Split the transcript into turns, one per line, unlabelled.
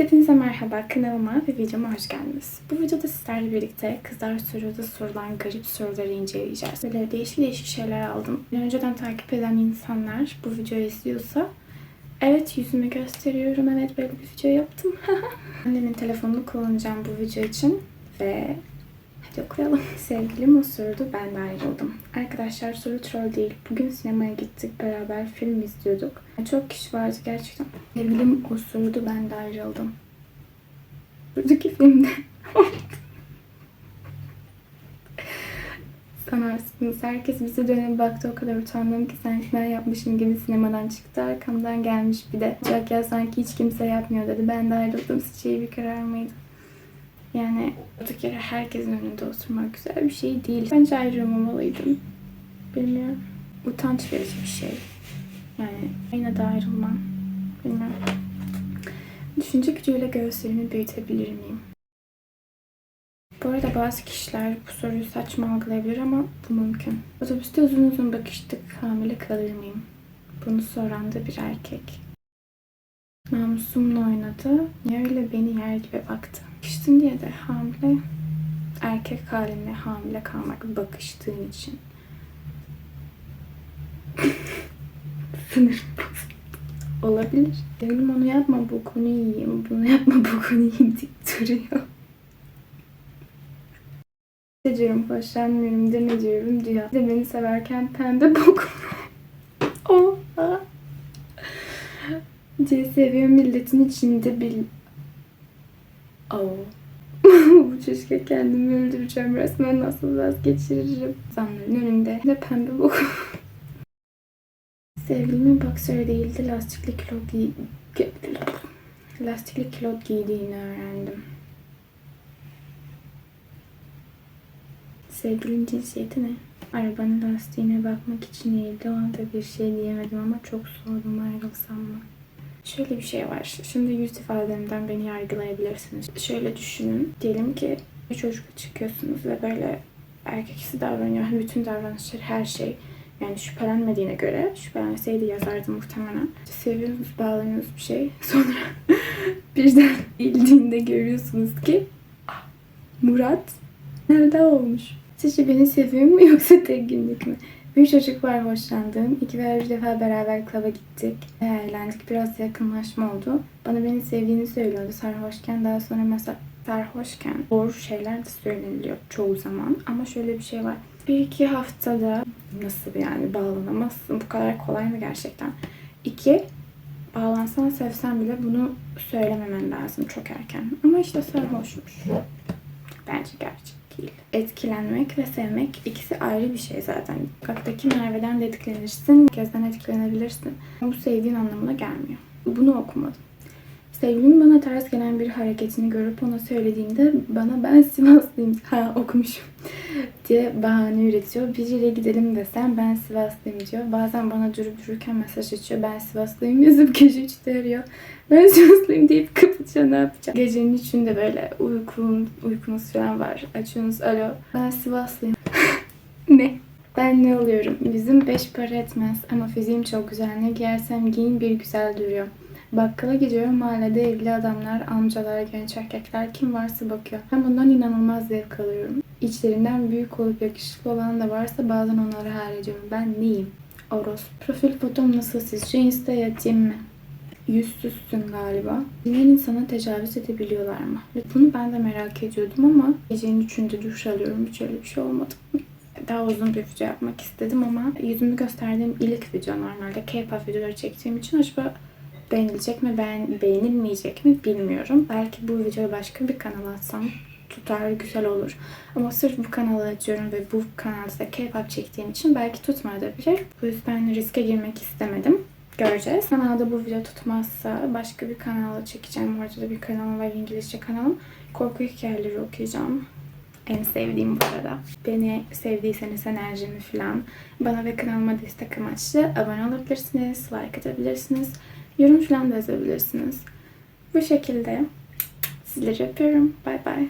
Hepinize merhaba, kanalıma ve videoma hoş geldiniz. Bu videoda sizlerle birlikte Kızlar Soru'da sorulan garip soruları inceleyeceğiz. Böyle değişik değişik şeyler aldım. Önceden takip eden insanlar bu videoyu izliyorsa Evet yüzümü gösteriyorum. Evet böyle bir video yaptım. Annemin telefonunu kullanacağım bu video için ve hadi okuyalım. Sevgilim o sordu ben de ayrıldım. Arkadaşlar soru troll değil. Bugün sinemaya gittik beraber film izliyorduk. Çok kişi vardı gerçekten. Sevgilim o sordu ben de ayrıldım. Buradaki filmde Sanarsınız. Herkes bize dönüp baktı. O kadar utandım ki sanki ben yapmışım gibi sinemadan çıktı. Arkamdan gelmiş bir de. Jack ya sanki hiç kimse yapmıyor dedi. Ben de ayrıldım. İyi bir karar mıydı? Yani durduk yere herkesin önünde oturmak güzel bir şey değil. Bence ayrılmamalıydım. Bilmiyorum. Utanç verici bir şey. Yani yine de ayrılmam. Bilmiyorum. Düşünce gücüyle göğüslerimi büyütebilir miyim? Bu arada bazı kişiler bu soruyu saçma algılayabilir ama bu mümkün. Otobüste uzun uzun bakıştık. Hamile kalır mıyım? Bunu soran da bir erkek. Namusumla oynadı. Niye öyle beni yer gibi baktı? Bakıştın diye de hamile erkek haline hamile kalmak bakıştığın için. Sınırım Olabilir. Sevgilim onu yapma bu konu yiyeyim. Bunu yapma bu konu yiyeyim dik duruyor. Ne diyorum hoşlanmıyorum deme diyorum diyor. De beni severken pembe bok. Oha. Diye seviyor milletin içinde bil. Oh. Bu çocuk'a kendimi öldüreceğim resmen nasıl vazgeçiririm. İnsanların önünde de pembe bok. Sevgilimin boxer değildi lastikli kilot giy... Lastikli kilot giydiğini öğrendim. Sevgilin cinsiyeti ne? Arabanın lastiğine bakmak için eğildi. O anda bir şey diyemedim ama çok sordum ayrılsam mı? Şöyle bir şey var. Şimdi yüz ifademden beni yargılayabilirsiniz. Şöyle düşünün. Diyelim ki bir çocukla çıkıyorsunuz ve böyle erkeksi davranıyor. Bütün davranışları her şey. Yani şüphelenmediğine göre şüphelenseydi yazardı muhtemelen. Seviyorsunuz, bağlanıyorsunuz bir şey. Sonra birden ildiğinde görüyorsunuz ki "Ah, Murat Nerede olmuş? Sizce beni seviyor mu yoksa tek günlük mü? Bir çocuk var hoşlandığım. İki veya üç defa beraber klaba gittik. Eğlendik. Biraz yakınlaşma oldu. Bana beni sevdiğini söylüyordu sarhoşken. Daha sonra mesela sarhoşken doğru şeyler de söyleniliyor çoğu zaman. Ama şöyle bir şey var. Bir iki haftada nasıl yani bağlanamazsın? Bu kadar kolay mı gerçekten? İki, bağlansan sevsen bile bunu söylememen lazım çok erken. Ama işte sarhoşmuş. Bence gerçek değil. Etkilenmek ve sevmek ikisi ayrı bir şey zaten. Sokaktaki Merve'den de etkilenirsin, gözden etkilenebilirsin. Bu sevdiğin anlamına gelmiyor. Bunu okumadım. Sevgilimin bana ters gelen bir hareketini görüp ona söylediğimde bana ben Sivaslıyım ha okumuşum diye bahane üretiyor. Biriyle gidelim desem ben Sivaslıyım diyor. Bazen bana durup dururken mesaj açıyor. Ben Sivaslıyım yazıp gece üçte arıyor. Ben Sivaslıyım deyip kapatıyor ne yapacağım. Gecenin üçünde böyle uykum, uykunuz falan var. Açıyorsunuz alo ben Sivaslıyım. ne? Ben ne oluyorum? Yüzüm beş para etmez ama fiziğim çok güzel. Ne giyersem giyin bir güzel duruyor. Bakkala gidiyorum mahallede evli adamlar, amcalar, genç erkekler kim varsa bakıyor. Ben bundan inanılmaz zevk alıyorum. İçlerinden büyük olup yakışıklı olan da varsa bazen onları hayal ediyorum. Ben neyim? Oros. Profil fotom nasıl sizce? Insta'ya atayım mı? Yüzsüzsün galiba. Dinleyen insana tecavüz edebiliyorlar mı? Bunu ben de merak ediyordum ama gecenin üçünde duş alıyorum. Hiç öyle bir şey olmadı. Daha uzun bir video yapmak istedim ama yüzümü gösterdiğim ilk video normalde K-pop videoları çektiğim için acaba beğenilecek mi, beğen, beğenilmeyecek mi bilmiyorum. Belki bu videoyu başka bir kanala atsam tutar, güzel olur. Ama sırf bu kanalı açıyorum ve bu kanalda K-pop çektiğim için belki tutmayabilir. Bu yüzden riske girmek istemedim. Göreceğiz. Kanalda bu video tutmazsa başka bir kanala çekeceğim. Orada da bir kanalım var, İngilizce kanalım. Korku hikayeleri okuyacağım. En sevdiğim bu arada. Beni sevdiyseniz enerjimi falan bana ve kanalıma destek amaçlı abone olabilirsiniz, like atabilirsiniz, yorum falan da yazabilirsiniz. Bu şekilde sizleri öpüyorum. Bay bay.